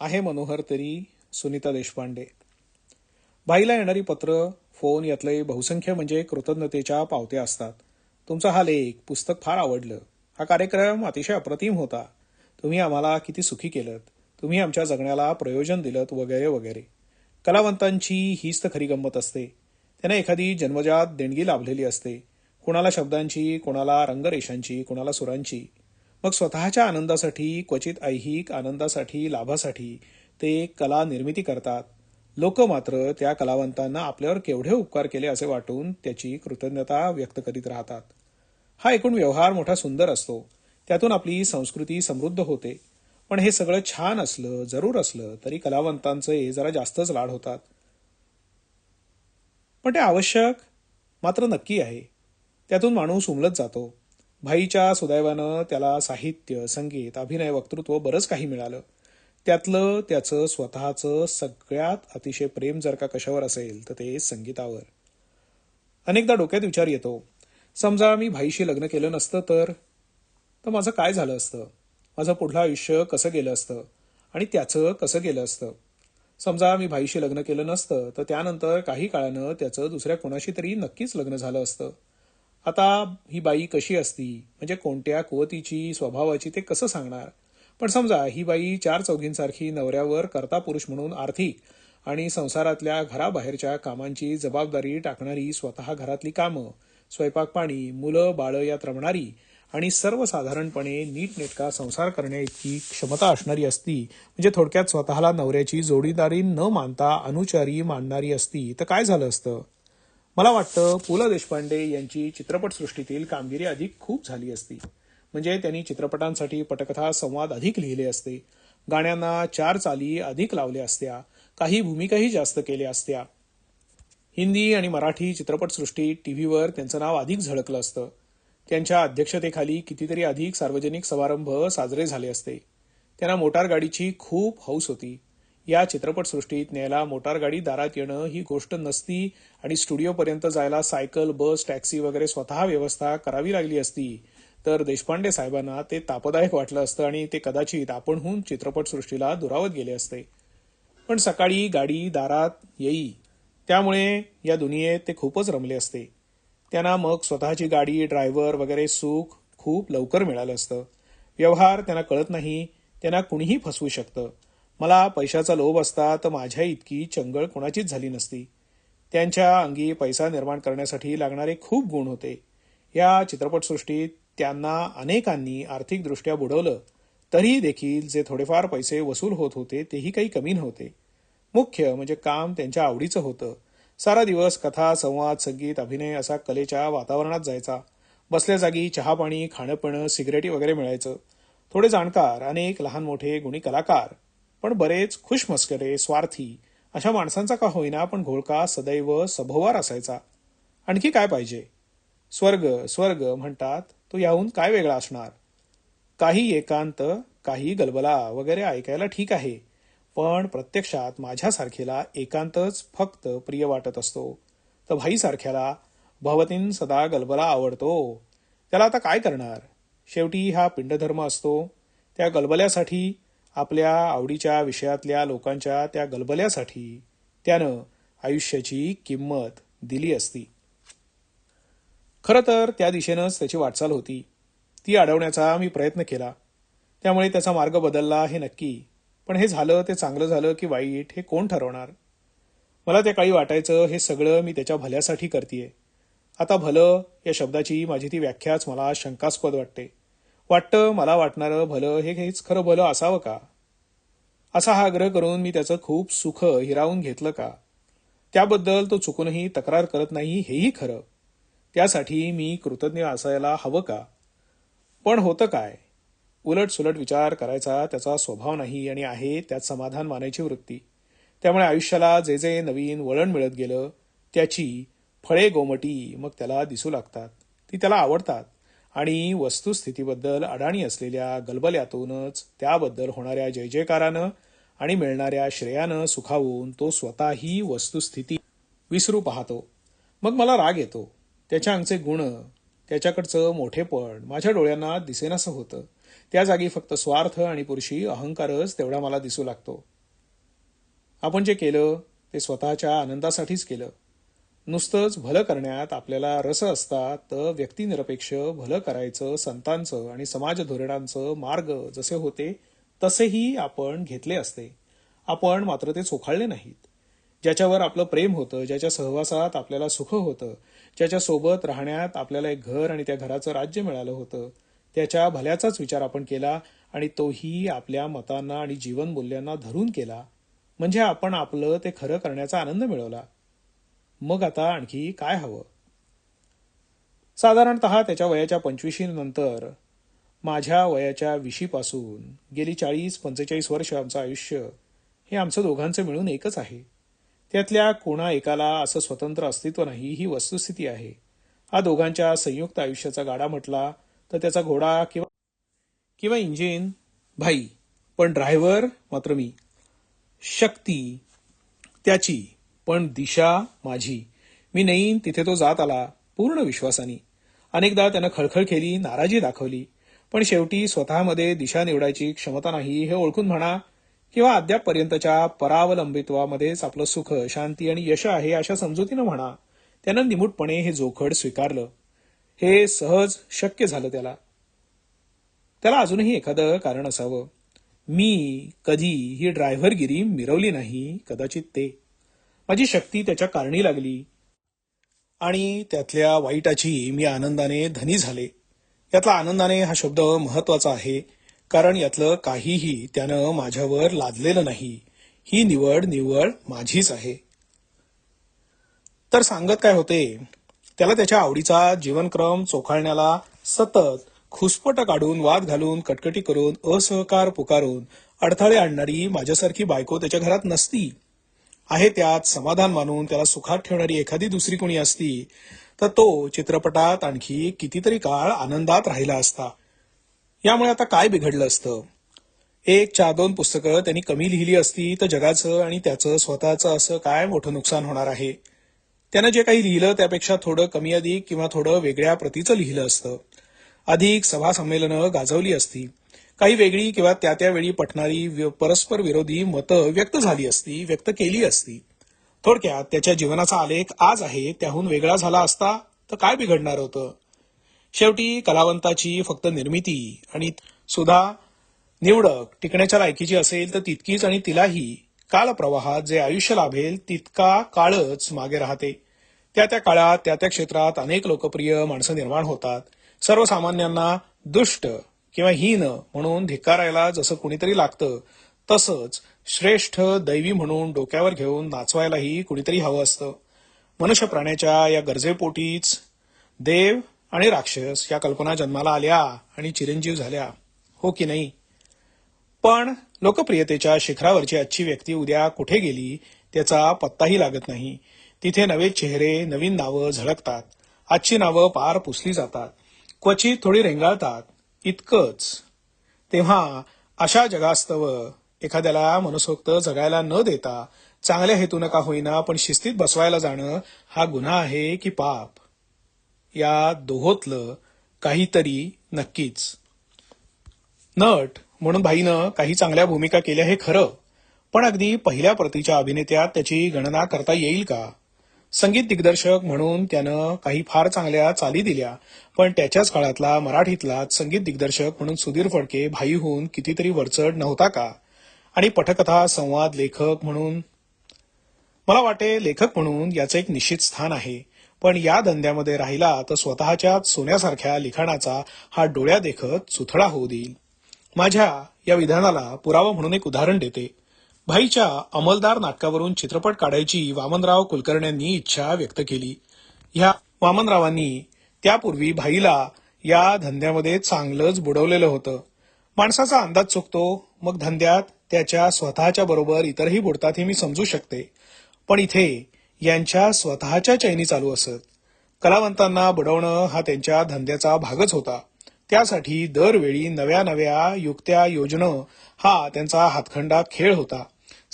आहे मनोहर तरी सुनीता देशपांडे. बाईला येणारी पत्र फोन यातले बहुसंख्य म्हणजे कृतज्ञतेच्या पावत्या असतात. तुमचा हा लेख पुस्तक फार आवडलं. हा कार्यक्रम अतिशय अप्रतिम होता. तुम्ही आम्हाला किती सुखी केलं तुम्ही आमच्या जगण्याला प्रयोजन दिलं वगैरे वगैरे. कलावंतांची हीच तर खरी गंमत असते. त्यांना एखादी जन्मजात देणगी लाभलेली असते. कोणाला शब्दांची कोणाला रंगरेषांची कोणाला सुरांची. मग स्वतःच्या आनंदासाठी क्वचित ऐहिक आनंदासाठी लाभासाठी ते कला निर्मिती करतात. लोक मात्र त्या कलावंतांना आपल्यावर केवढे उपकार केले असे वाटून त्याची कृतज्ञता व्यक्त करीत राहतात. हा एकूण व्यवहार मोठा सुंदर असतो. त्यातून आपली संस्कृती समृद्ध होते. पण हे सगळं छान असलं जरूर असलं तरी कलावंतांचे जरा जास्तच लाड होतात. पण ते आवश्यक मात्र नक्की आहे. त्यातून माणूस उमलत जातो. भाईच्या सुदैवानं त्याला साहित्य संगीत अभिनय वक्तृत्व बरंच काही मिळालं. त्यातलं त्याचं स्वतःचं सगळ्यात अतिशय प्रेम जर का कशावर असेल तर ते संगीतावर. अनेकदा डोक्यात विचार येतो समजा मी भाईशी लग्न केलं नसतं तर? तर माझं काय झालं असतं? माझं पुढलं आयुष्य कसं गेलं असतं? आणि त्याचं कसं गेलं असतं? समजा मी भाईशी लग्न केलं नसतं तर त्यानंतर काही काळानं त्याचं दुसऱ्या कोणाशी तरी नक्कीच लग्न झालं असतं. आता ही बाई कशी असती? म्हणजे कोणत्या कुवतीची स्वभावाची ते कसं सांगणार? पण समजा ही बाई चार चौघींसारखी नवऱ्यावर करता पुरुष म्हणून आर्थिक आणि संसारातल्या घराबाहेरच्या कामांची जबाबदारी टाकणारी स्वतः घरातली कामं स्वयंपाक पाणी मुलं बाळं यात रमणारी आणि सर्वसाधारणपणे नीटनेटका संसार करण्याइतकी क्षमता असणारी असती म्हणजे थोडक्यात स्वतःला नवऱ्याची जोडीदारी न मानता अनुचारी मानणारी असती तर काय झालं असतं? मला वाटतं पु ल देशपांडे यांची चित्रपटसृष्टीतील कामगिरी अधिक खूप झाली असती. म्हणजे त्यांनी चित्रपटांसाठी पटकथा संवाद अधिक लिहिले असते. गाण्यांना चार चाली अधिक लावल्या असत्या. काही भूमिकाही जास्त केल्या असत्या. हिंदी आणि मराठी चित्रपटसृष्टी टीव्हीवर त्यांचं नाव अधिक झळकलं असतं. त्यांच्या अध्यक्षतेखाली कितीतरी अधिक सार्वजनिक समारंभ साजरे झाले असते. त्यांना मोटार गाडीची खूप हौस होती. या चित्रपटसृष्टीत न्यायला मोटार गाडी दारात येणं ही गोष्ट नसती आणि स्टुडिओपर्यंत जायला सायकल बस टॅक्सी वगैरे स्वतः व्यवस्था करावी लागली असती. तर देशपांडे साहेबांना ते तापदायक वाटलं असतं आणि ते कदाचित आपणहून चित्रपटसृष्टीला दुरावत गेले असते. पण सकाळी गाडी दारात येई. त्यामुळे या दुनियेत ते खूपच रमले असते. त्यांना मग स्वतःची गाडी ड्रायव्हर वगैरे सुख खूप लवकर मिळालं असतं. व्यवहार त्यांना कळत नाही त्यांना कुणीही फसवू शकतं. मला पैशाचा लोभ असता तर माझ्या इतकी चंगळ कोणाचीच झाली नसती. त्यांच्या अंगी पैसा निर्माण करण्यासाठी लागणारे खूप गुण होते. या चित्रपटसृष्टीत त्यांना अनेकांनी आर्थिकदृष्ट्या बुडवलं तरीही देखील जे थोडेफार पैसे वसूल होत होते तेही काही कमी नव्हते. मुख्य म्हणजे काम त्यांच्या आवडीचं होतं. सारा दिवस कथा संवाद संगीत अभिनय असा कलेच्या वातावरणात जायचा. बसल्या जागी चहा पाणी खाणं पिणं सिगरेटी वगैरे मिळायचं. थोडे जाणकार अनेक लहान मोठे गुणी कलाकार पण बरेच खुशमस्करे स्वार्थी अशा माणसांचा का होईना पण घोळका सदैव सभोवार असायचा. आणखी काय पाहिजे? स्वर्ग स्वर्ग म्हणतात तो याहून काय वेगळा असणार? काही एकांत काही गलबला वगैरे ऐकायला ठीक आहे पण प्रत्यक्षात माझ्यासारखेला एकांतच फक्त प्रिय वाटत असतो. तर भाईसारख्याला भवतीन सदा गलबला आवडतो. त्याला आता काय करणार? शेवटी हा पिंडधर्म असतो. त्या गलबल्यासाठी आपल्या आवडीच्या विषयातल्या लोकांच्या त्या गलबल्यासाठी त्यानं आयुष्याची किंमत दिली असती. खरं तर त्या दिशेनंच त्याची वाटचाल होती. ती अडवण्याचा मी प्रयत्न केला. त्यामुळे त्याचा मार्ग बदलला हे नक्की. पण हे झालं ते चांगलं झालं की वाईट हे कोण ठरवणार? मला त्या काळी वाटायचं हे सगळं मी त्याच्या भल्यासाठी करतेय. आता भलं या शब्दाची माझी ती व्याख्याच मला शंकास्पद वाटते. वाटतं मला वाटणारं भलं हे हेच खरं भलं असावं का? असा हा आग्रह करून मी त्याचं खूप सुख हिरावून घेतलं का? त्याबद्दल तो चुकूनही तक्रार करत नाही हेही खरं. त्यासाठी मी कृतज्ञ असायला हवं का? पण होतं काय? उलट सुलट विचार करायचा त्याचा स्वभाव नाही आणि आहे त्यात समाधान मानायची वृत्ती. त्यामुळे आयुष्याला जे जे नवीन वळण मिळत गेलं त्याची फळे गोमटी मग त्याला दिसू लागतात. ती त्याला आवडतात. आणि वस्तुस्थितीबद्दल अडाणी असलेल्या गलबल्यातूनच त्याबद्दल होणाऱ्या जय जयकारानं आणि मिळणाऱ्या श्रेयानं सुखावून तो स्वतःही वस्तुस्थिती विसरू पाहतो. मग मला राग येतो. त्याच्या अंगचे गुण त्याच्याकडचं मोठेपण माझ्या डोळ्यांना दिसेनासं होतं. त्या जागी फक्त स्वार्थ आणि पुरुषी अहंकारच तेवढा मला दिसू लागतो. आपण जे केलं ते स्वतःच्या आनंदासाठीच केलं. नुसतंच भलं करण्यात आपल्याला रस असता तर व्यक्तिनिरपेक्ष भलं करायचं संतांचं आणि समाज धोरणांचं मार्ग जसे होते तसेही आपण घेतले असते. आपण मात्र ते चोखाळले नाहीत. ज्याच्यावर आपलं प्रेम होतं ज्याच्या सहवासात आपल्याला सुख होतं ज्याच्या सोबत राहण्यात आपल्याला एक घर आणि त्या घराचं राज्य मिळालं होतं त्याच्या भल्याचाच विचार आपण केला आणि तोही आपल्या मतांना आणि जीवन मूल्यांना धरून केला. म्हणजे आपण आपलं ते खरं करण्याचा आनंद मिळवला. मग आता आणखी काय हवं? साधारणतः त्याच्या वयाच्या पंचवीशी नंतर माझ्या वयाच्या विशीपासून गेली चाळीस पंचेचाळीस वर्ष आमचं आयुष्य हे आमचं दोघांचं मिळून एकच आहे. त्यातल्या कोणा एकाला असं स्वतंत्र अस्तित्व नाही ही वस्तुस्थिती आहे. हा दोघांच्या संयुक्त आयुष्याचा गाडा म्हटला तर त्याचा घोडा किंवा किंवा इंजिन भाई पण ड्रायव्हर मात्र मी. शक्ती त्याची. पण दिशा माझी. मी नेईन तिथे तो जात आला पूर्ण विश्वासाने. अनेकदा त्यानं खळखळ केली नाराजी दाखवली. पण शेवटी स्वतःमध्ये दिशा निवडायची क्षमता नाही हे ओळखून म्हणा किंवा अद्यापपर्यंतच्या परावलंबित्वामध्येच आपलं सुख शांती आणि यश आहे अशा समजुतीनं म्हणा त्यानं निमूटपणे हे जोखड स्वीकारलं. हे सहज शक्य झालं त्याला. त्याला अजूनही एखादं कारण असावं. मी कधी ही ड्रायव्हरगिरी मिरवली नाही कदाचित ते. माझी शक्ती त्याच्या कारणी लागली. आणि त्यातल्या वाईटाची मी आनंदाने धनी झाले. यातला आनंदाने हा शब्द महत्त्वाचा आहे कारण यातलं काहीही त्यानं माझ्यावर लादलेलं नाही. ही निवड निवड माझीच आहे. तर सांगत काय होते? त्याला त्याच्या आवडीचा जीवनक्रम चोखाळण्याला सतत खुसपट काढून वाद घालून कटकटी करून असहकार पुकारून अडथळे आणणारी माझ्यासारखी बायको त्याच्या घरात नसती. आहे त्यात समाधान मानून त्याला सुखात ठेवणारी एखादी दुसरी कोणी असती तर तो चित्रपटात आणखी कितीतरी काळ आनंदात राहिला असता. यामुळे आता काय बिघडलं असतं? एक चार दोन पुस्तकं त्यांनी कमी लिहिली असती तर जगाचं आणि त्याचं स्वतःचं असं काय मोठं नुकसान होणार आहे? त्यानं जे काही लिहिलं त्यापेक्षा थोडं कमी अधिक किंवा थोडं वेगळ्या प्रतीचं लिहिलं असतं. अधिक सभा संमेलनं गाजवली असती. काही वेगळी किंवा त्या त्यावेळी पटणारी परस्पर विरोधी मतं व्यक्त झाली असती व्यक्त केली असती. थोडक्यात त्याच्या जीवनाचा आलेख आज आहे त्याहून वेगळा झाला असता तर काय बिघडणार होतं? शेवटी कलावंताची फक्त निर्मिती आणि सुद्धा निवडक टिकण्याच्या लायकीची असेल तर तितकीच आणि तिलाही. कालप्रवाहात जे आयुष्य लाभेल तितका काळच मागे राहते. त्या त्या काळात त्या त्या क्षेत्रात अनेक लोकप्रिय माणसं निर्माण होतात. सर्वसामान्यांना दुष्ट किंवा हीन म्हणून धिक्कारायला जसं कुणीतरी लागतं तसंच श्रेष्ठ दैवी म्हणून डोक्यावर घेऊन नाचवायलाही कुणीतरी हवं असतं. मनुष्य प्राण्याच्या या गरजेपोटीच देव आणि राक्षस या कल्पना जन्माला आल्या आणि चिरंजीव झाल्या. हो की नाही? पण लोकप्रियतेच्या शिखरावरची आजची व्यक्ती उद्या कुठे गेली त्याचा पत्ताही लागत नाही. तिथे नवे चेहरे नवीन नावं झळकतात. आजची नावं पार पुसली जातात. क्वचित थोडी रेंगाळतात. इतकंच. तेव्हा अशा जगास्तव एखाद्याला मनसोक्त जगायला न देता चांगल्या हेतून का होईना पण शिस्तीत बसवायला जाणं हा गुन्हा आहे की पाप? या दोहोतलं काहीतरी नक्कीच. नट म्हणून भाईनं काही चांगल्या भूमिका केल्या हे खरं पण अगदी पहिल्या प्रतीच्या अभिनेत्यात त्याची गणना करता येईल का? संगीत दिग्दर्शक म्हणून त्यानं काही फार चांगल्या चाली दिल्या. पण त्याच्याच काळातला मराठीतलाच संगीत दिग्दर्शक म्हणून सुधीर फडके भाईहून कितीतरी वरचढ नव्हता का? आणि पटकथा संवाद लेखक म्हणून मला वाटे लेखक म्हणून याचं एक निश्चित स्थान आहे. पण या धंद्यामध्ये राहिला तर स्वतःच्या सोन्यासारख्या लिखाणाचा हा डोळ्या देखत सुथळा होऊ देईल. माझ्या या विधानाला पुरावा म्हणून एक उदाहरण देते. भाईच्या अमलदार नाटकावरून चित्रपट काढायची वामनराव कुलकर्ण्यांनी इच्छा व्यक्त केली. ह्या वामनरावांनी त्यापूर्वी भाईला या धंद्यामध्ये चांगलंच बुडवलेलं होतं. माणसाचा अंदाज चुकतो मग धंद्यात त्याच्या स्वतःच्या बरोबर इतरही बुडतात हे मी समजू शकते. पण इथे यांच्या स्वतःच्या चैनी चालू असत. कलावंतांना बुडवणं हा त्यांच्या धंद्याचा भागच होता. त्यासाठी दरवेळी नव्या नव्या युक्त्या योजणं हा त्यांचा हातखंडा खेळ होता.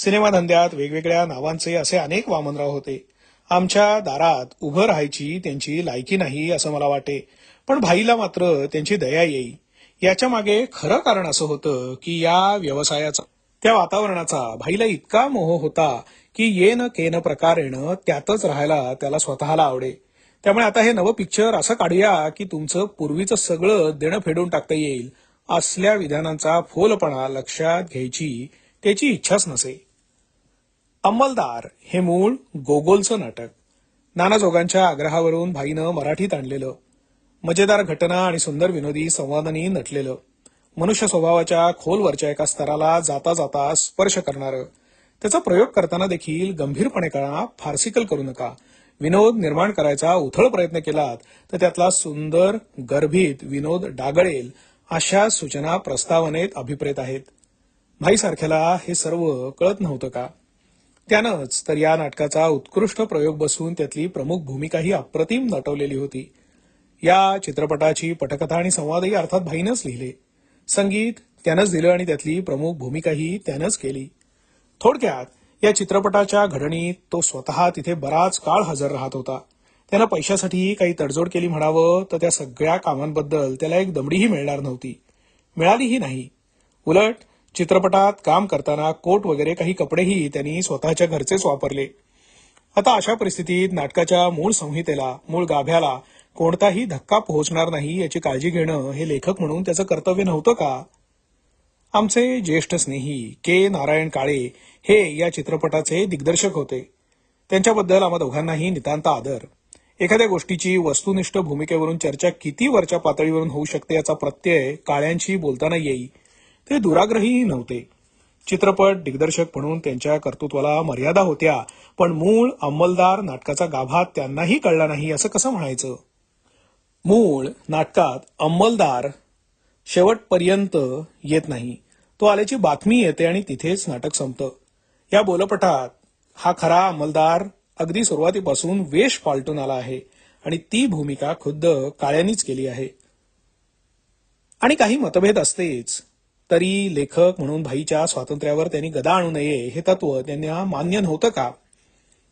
सिनेमा धंद्यात वेगवेगळ्या नावांचे असे अनेक वामनराव होते. आमच्या दारात उभं राहायची त्यांची लायकी नाही असं मला वाटे. पण भाईला मात्र त्यांची दया येई. याच्या मागे खरं कारण असं होतं की या व्यवसायाचा त्या वातावरणाचा भाईला इतका मोह होता की येन केन प्रकारेण त्यातच राहायला त्याला स्वतःला आवडे. त्यामुळे आता हे नवं पिक्चर असं काढूया की तुमचं पूर्वीचं सगळं देणं फेडून टाकता येईल असल्या विधानांचा फोलपणा लक्षात घ्यायची त्याची इच्छाच नसे. अंमलदार हे मूळ गोगोलचं नाटक. नानाजोगांच्या आग्रहावरून भाईनं मराठीत आणलेलं. मजेदार घटना आणि सुंदर विनोदी संवादांनी नटलेलं. मनुष्य स्वभावाच्या खोलवरच्या एका स्तराला जाता जाता स्पर्श करणारं. त्याचा प्रयोग करताना देखील गंभीरपणे करा फारसिकल करू नका. विनोद निर्माण करायचा उथळ प्रयत्न केलात तर त्यातला सुंदर गर्भित विनोद डागळेल अशा सूचना प्रस्तावनेत अभिप्रेत आहेत. भाईसारख्याला हे सर्व कळत नव्हतं का? त्यानंच तर या नाटकाचा उत्कृष्ट प्रयोग बसून त्यातली प्रमुख भूमिकाही अप्रतिम नटवलेली होती. या चित्रपटाची पटकथा आणि संवादही अर्थात भाईनच लिहिले. संगीत त्यानंच दिलं आणि त्यातली प्रमुख भूमिकाही त्यानंच केली. थोडक्यात या चित्रपटाच्या घडणीत तो स्वतः तिथे बराच काळ हजर राहत होता. त्यानं पैशासाठी काही तडजोड केली म्हणावं तर त्या सगळ्या कामांबद्दल त्याला एक दमडीही मिळणार नव्हती. मिळालीही नाही. उलट चित्रपटात काम करताना कोट वगैरे काही कपडेही त्यांनी स्वतःच्या घरचेच वापरले. आता अशा परिस्थितीत नाटकाच्या मूळ संहितेला मूळ गाभ्याला कोणताही धक्का पोहोचणार नाही याची काळजी घेणं हे लेखक म्हणून त्याचं कर्तव्य नव्हतं का? आमचे ज्येष्ठ स्नेही के. नारायण काळे हे या चित्रपटाचे दिग्दर्शक होते. त्यांच्याबद्दल आम्हा दोघांनाही नितांत आदर. एखाद्या गोष्टीची वस्तुनिष्ठ भूमिकेवरून चर्चा किती वरच्या पातळीवरून होऊ शकते याचा प्रत्यय काळ्यांशी बोलताना येई. ते दुराग्रहीही नव्हते. चित्रपट दिग्दर्शक म्हणून त्यांच्या कर्तृत्वाला मर्यादा होत्या पण मूळ अंमलदार नाटकाचा गाभा त्यांनाही कळला नाही असं कसं म्हणायचं? मूळ नाटकात अंमलदार शेवटपर्यंत येत नाही. तो आल्याची बातमी येते आणि तिथेच नाटक संपतं. या बोलपटात हा खरा अंमलदार अगदी सुरुवातीपासून वेश पालटून आला आहे आणि ती भूमिका खुद्द काळ्यांनीच केली आहे. आणि काही मतभेद असतेच. तरी लेखक म्हणून भाईच्या स्वातंत्र्यावर त्यांनी गदा आणू नये हे तत्व त्यांना मान्य नव्हतं का?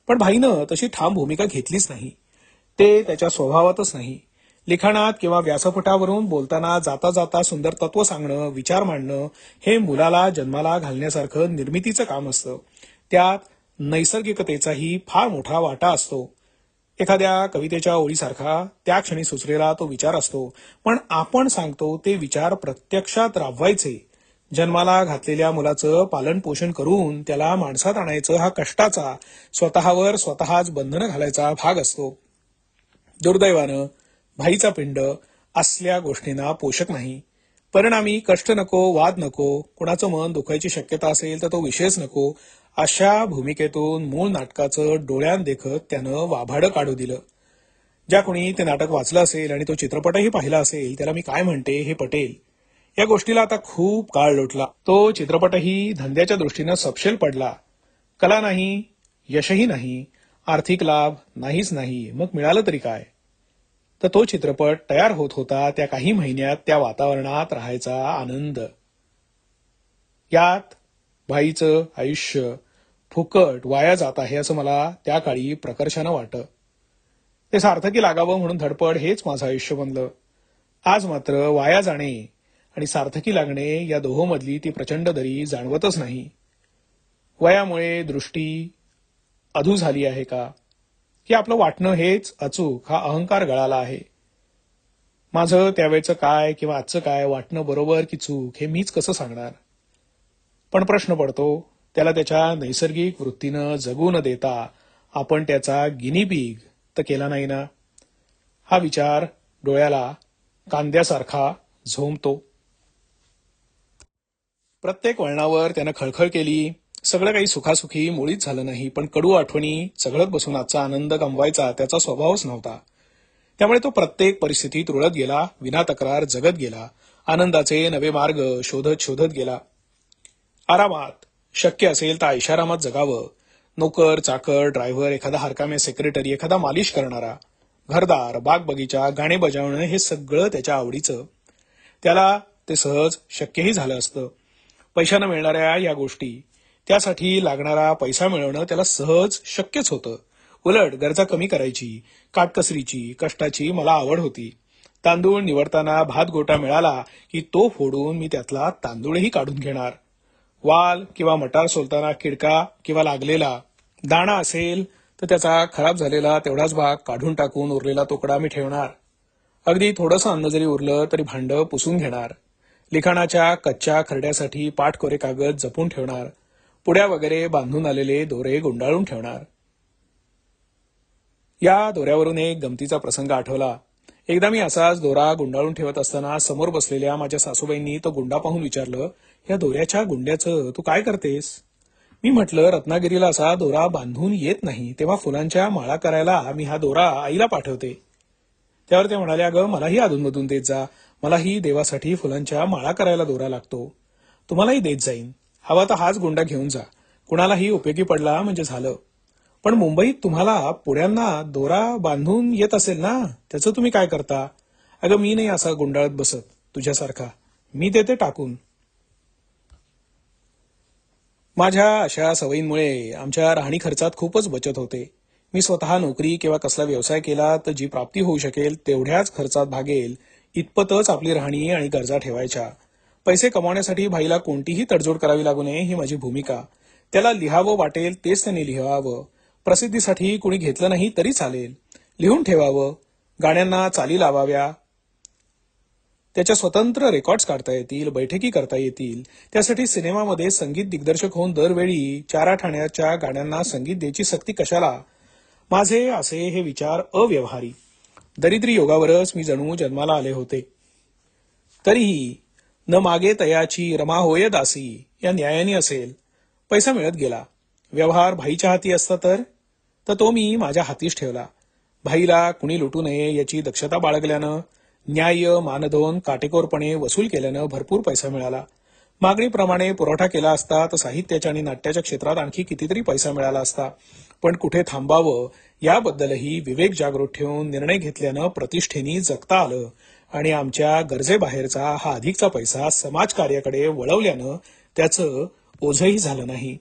पण भाईनं तशी ठाम भूमिका घेतलीच नाही. ते त्याच्या स्वभावातच नाही. लिखाणात किंवा व्यासपीठावरून बोलताना जाता जाता सुंदर तत्व सांगणं विचार मांडणं हे मुलाला जन्माला घालण्यासारखं निर्मितीचं काम असतं. त्यात नैसर्गिकतेचाही फार मोठा वाटा असतो. एखाद्या कवितेच्या ओळीसारखा त्या क्षणी सुचलेला तो विचार असतो. पण आपण सांगतो ते विचार प्रत्यक्षात राबवायचे. जन्माला घातलेल्या मुलाचं पालन पोषण करून त्याला माणसात आणायचं हा कष्टाचा स्वतःवर स्वतःच बंधनं घालायचा भाग असतो. दुर्दैवानं भाईचा पिंड असल्या गोष्टींना पोषक नाही. परिणामी कष्ट नको वाद नको कुणाचं मन दुखायची शक्यता असेल तर तो विषयच नको अशा भूमिकेतून मूळ नाटकाचं डोळ्यांदेखत त्यानं वाभाडं काढू दिलं. ज्या कोणी ते नाटक वाचलं असेल आणि तो चित्रपटही पाहिला असेल त्याला मी काय म्हणते हे पटेल. या गोष्टीला आता खूप काळ लोटला. तो चित्रपटही धंद्याच्या दृष्टीनं सपशेल पडला. कला नाही यशही नाही आर्थिक लाभ नाहीच नाही मग मिळालं तरी काय? तर तो चित्रपट तयार होत होता त्या काही महिन्यात त्या वातावरणात राहायचा आनंद. यात भाईचं आयुष्य फुकट वाया जात आहे असं मला त्या काळी प्रकर्षानं वाटत. ते सार्थकी लागावं म्हणून धडपड हेच माझं आयुष्य बनलं. आज मात्र वाया जाणे आणि सार्थकी लागणे या दोहोमधली ती प्रचंड दरी जाणवतच नाही. वयामुळे दृष्टी अधू झाली आहे का? की आपलं वाटणं हेच अचूक हा अहंकार गळाला आहे. माझं त्यावेळचं काय किंवा आजचं काय वाटणं बरोबर की चूक हे मीच कसं सांगणार? पण प्रश्न पडतो त्याला त्याच्या नैसर्गिक वृत्तीनं जगू न देता आपण त्याचा गिनीबीग तर केला नाही ना? हा विचार डोळ्याला कांद्यासारखा झोंबतो प्रत्येक वळणावर त्यानं खळखळ केली. सगळं काही सुखासुखी मुळीच झालं नाही पण कडू आठवणी चघळत बसून आजचा आनंद गमवायचा त्याचा स्वभावच नव्हता. त्यामुळे तो प्रत्येक परिस्थितीत रुळत गेला विना तक्रार जगत गेला आनंदाचे नवे मार्ग शोधत शोधत गेला. आरामात शक्य असेल तर ऐशारामात जगावं. नोकर चाकर ड्रायव्हर एखादा हरकामे सेक्रेटरी एखादा मालिश करणारा घरदार बाग बगीचा गाणे बजावणं हे सगळं त्याच्या आवडीचं. त्याला ते सहज शक्यही झालं असतं. पैशानं मिळणाऱ्या या गोष्टी त्यासाठी लागणारा पैसा मिळवणं त्याला सहज शक्यच होतं. उलट गरजा कमी करायची काटकसरीची कष्टाची मला आवड होती. तांदूळ निवडताना भात गोटा मिळाला की तो फोडून मी त्यातला तांदूळही काढून घेणार. वाल किंवा मटार सोलताना किडका किंवा लागलेला दाणा असेल तर त्याचा खराब झालेला तेवढाच भाग काढून टाकून उरलेला तोकडा मी ठेवणार. अगदी थोडंसं अन्न जरी उरलं तरी भांडं पुसून घेणार. लिखाणाच्या कच्च्या खरड्यासाठी पाठकोरे कागद जपून ठेवणार. पुड्या वगैरे बांधून आलेले दोरे गुंडाळून ठेवणार. या दोऱ्यावरून एक गमतीचा प्रसंग आठवला. एकदा मी असाच दोरा गुंडाळून ठेवत असताना समोर बसलेल्या माझ्या सासूबाईंनी तो गुंडा पाहून विचारलं या दोऱ्याच्या गुंड्याचं तू काय करतेस? मी म्हटलं रत्नागिरीला असा दोरा बांधून येत नाही तेव्हा फुलांच्या माळा करायला मी हा दोरा आईला पाठवते. त्यावर ते म्हणाले अगं मलाही अधूनमधून देत जा. मलाही देवासाठी फुलांच्या माळा करायला दोरा लागतो. तुम्हालाही देत जाईन. हवा तर हाच गुंडा घेऊन जा. कुणालाही उपयोगी पडला म्हणजे झालं. पण मुंबईत तुम्हाला पुड्यांना दोरा बांधून येत असेल ना त्याचं तुम्ही काय करता? अगं मी नाही असा गुंडाळत बसत तुझ्यासारखा. मी देते टाकून. माझ्या अशा सवयींमुळे आमच्या राहणी खर्चात खूपच बचत होते. मी स्वतः नोकरी किंवा कसला व्यवसाय केला तर जी प्राप्ती होऊ शकेल तेवढ्याच खर्चात भागेल इतपतच आपली राहणी आणि गरजा ठेवायच्या. पैसे कमावण्यासाठी भाईला कोणतीही तडजोड करावी लागू नये ही माझी भूमिका. त्याला लिहावं वाटेल तेच त्याने लिहावं. प्रसिद्धीसाठी कुणी घेतलं नाही तरी चालेल. लिहून ठेवावं. गाण्यांना चाली लावाव्या. त्याच्या स्वतंत्र रेकॉर्ड्स काढता येतील बैठकी करता येतील. त्यासाठी सिनेमामध्ये संगीत दिग्दर्शक होऊन दरवेळी चारा ठाण्याच्या गाण्यांना संगीत द्यायची सक्ती कशाला? माझे असे हे विचार अव्यवहारी. दरिद्री योगावरच मी जणू जन्माला आले होते. तरीही न मागे तयाची रमा होय दासी या न्यायाने असेल. पैसा मिळत गेला. व्यवहार भाईच्या हाती असता तर? तर तो मी माझ्या हातीच ठेवला. भाईला कुणी लुटू नये याची दक्षता बाळगल्यानं न्याय्य मानधन काटेकोरपणे वसूल केल्यानं भरपूर पैसा मिळाला. मागणीप्रमाणे पुरवठा केला असता तर साहित्याच्या आणि नाट्याच्या क्षेत्रात आणखी कितीतरी पैसा मिळाला असता. पण कुठे थांबावं याबद्दलही विवेक जागृत ठेवून निर्णय घेतल्यानं प्रतिष्ठेनी जगता आलं आणि आमच्या गरजेबाहेरचा हा अधिकचा पैसा समाजकार्याकडे वळवल्यानं त्याचं ओझही झालं नाही.